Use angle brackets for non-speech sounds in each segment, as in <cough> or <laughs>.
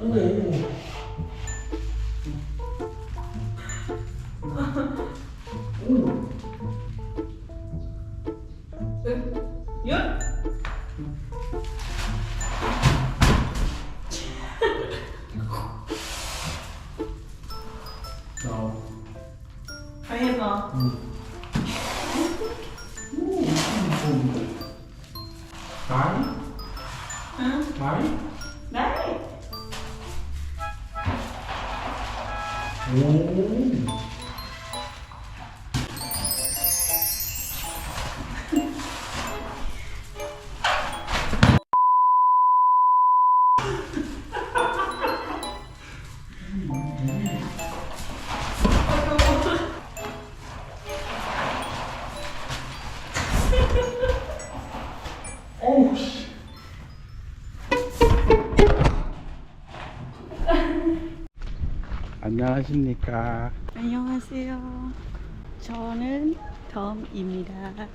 오, 오. 오. 열? 나. Phải hết rồi. 많이? Hả? 많이? Đấy. 오. 어 안녕하십니까. 안녕하세요. 저는 덤입니다.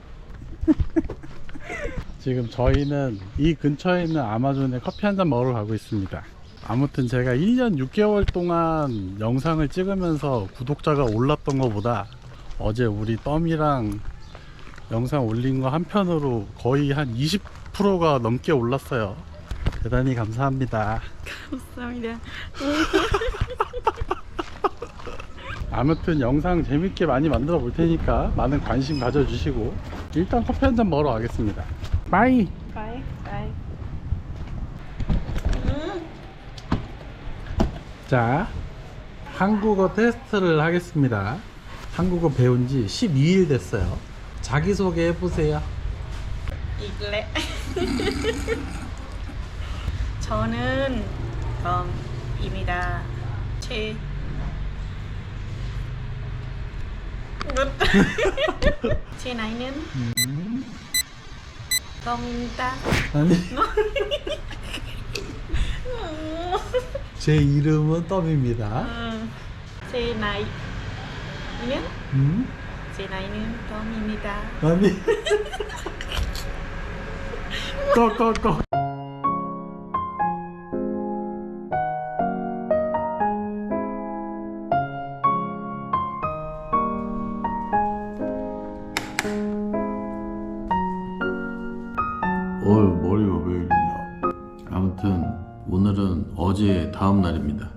<laughs> 지금 저희는 이 근처에 있는 아마존에 커피 한 잔 먹으러 가고 있습니다. 아무튼 제가 1년 6개월 동안 영상을 찍으면서 구독자가 올랐던 것보다 어제 우리 덤이랑 영상 올린 거 한편으로 거의 한 20%가 넘게 올랐어요. 대단히 감사합니다. 감사합니다. <laughs> 아무튼 영상 재밌게 많이 만들어 볼 테니까 많은 관심 가져주시고 일단 커피 한 잔 먹으러 가겠습니다. 빠이! Bye. Bye. 자, 한국어 테스트를 하겠습니다. 한국어 배운 지 12일 됐어요. 자기소개 해보세요. 이글레. <laughs> 저는 덤입니다. 제 제 나이는 덤입니다. 아니, 제 이름은 덤입니다. 음, 제 나이는 음? 제 나이는 덤입니다. 아니. 꺼꺼꺼. 다음 날입니다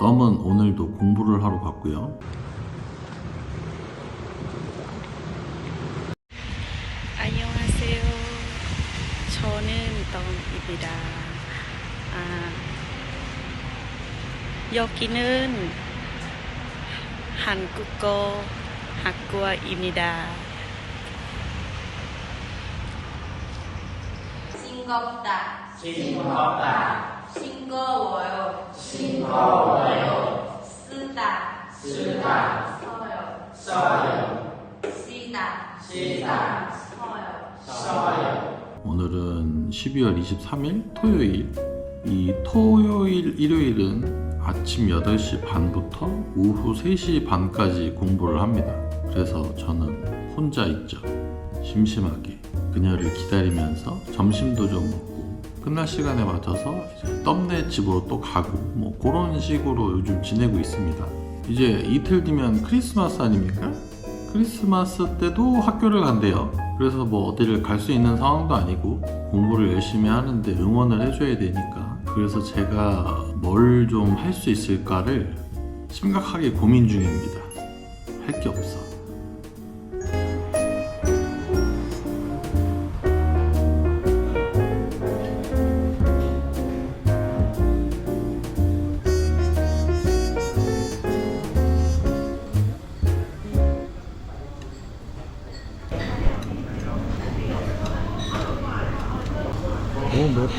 덤은 오늘도 공부를 하러 갔고요 안녕하세요. 저는 덤입니다. 아, 여기는 한국어 학과입니다. 싱겁다. 싱겁다. 싱거워요. 싱거워요. 쓰다. 쓰다. 써요. 써요. 쓰다. 쓰다. 써요. 오늘은 12월 23일 토요일 이 토요일 일요일은 아침 8시 반부터 오후 3시 반까지 공부를 합니다 그래서 저는 혼자 있죠 심심하게 그녀를 기다리면서 점심도 좀 먹고 끝날 시간에 맞춰서 덤네 집으로 또 가고 뭐 그런 식으로 요즘 지내고 있습니다 이제 이틀 뒤면 크리스마스 아닙니까? 크리스마스 때도 학교를 간대요. 그래서 뭐 어디를 갈 수 있는 상황도 아니고 공부를 열심히 하는데 응원을 해줘야 되니까 그래서 제가 뭘 좀 할 수 있을까를 심각하게 고민 중입니다. 할 게 없어.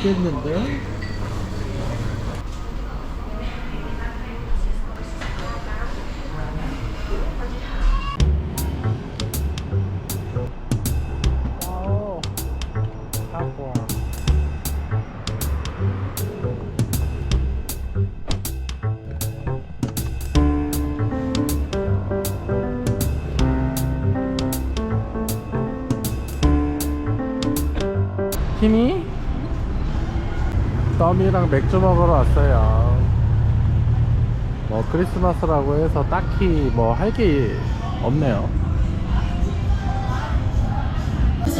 사과. 팀이 썸이랑 맥주 먹으러 왔어요. 뭐 크리스마스라고 해서 딱히 뭐 할 게 없네요. 그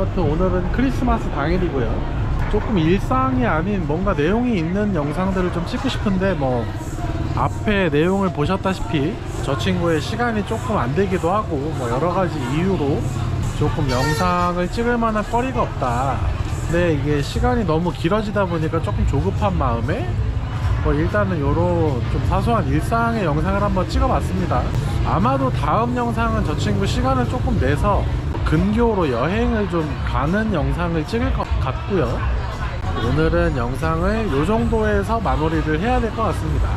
아무튼 오늘은 크리스마스 당일이고요. 조금 일상이 아닌 뭔가 내용이 있는 영상들을 좀 찍고 싶은데 뭐 앞에 내용을 보셨다시피 저 친구의 시간이 조금 안 되기도 하고 뭐 여러 가지 이유로 조금 영상을 찍을 만한 거리가 없다. 근데 이게 시간이 너무 길어지다 보니까 조금 조급한 마음에 뭐 일단은 요런 좀 사소한 일상의 영상을 한번 찍어봤습니다. 아마도 다음 영상은 저 친구 시간을 조금 내서 근교로 여행을 좀 가는 영상을 찍을 것 같고요. 오늘은 영상을 요 정도에서 마무리를 해야 될 것 같습니다.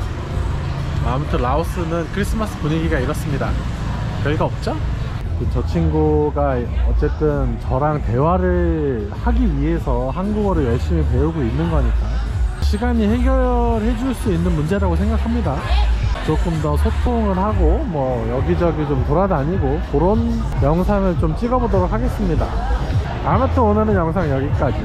아무튼 라오스는 크리스마스 분위기가 이렇습니다. 별거 없죠? 그저 친구가 어쨌든 저랑 대화를 하기 위해서 한국어를 열심히 배우고 있는 거니까 시간이 해결해 줄 수 있는 문제라고 생각합니다. 조금 더 소통을 하고 뭐 여기저기 좀 돌아다니고 그런 영상을 좀 찍어보도록 하겠습니다. 아무튼 오늘은 영상 여기까지.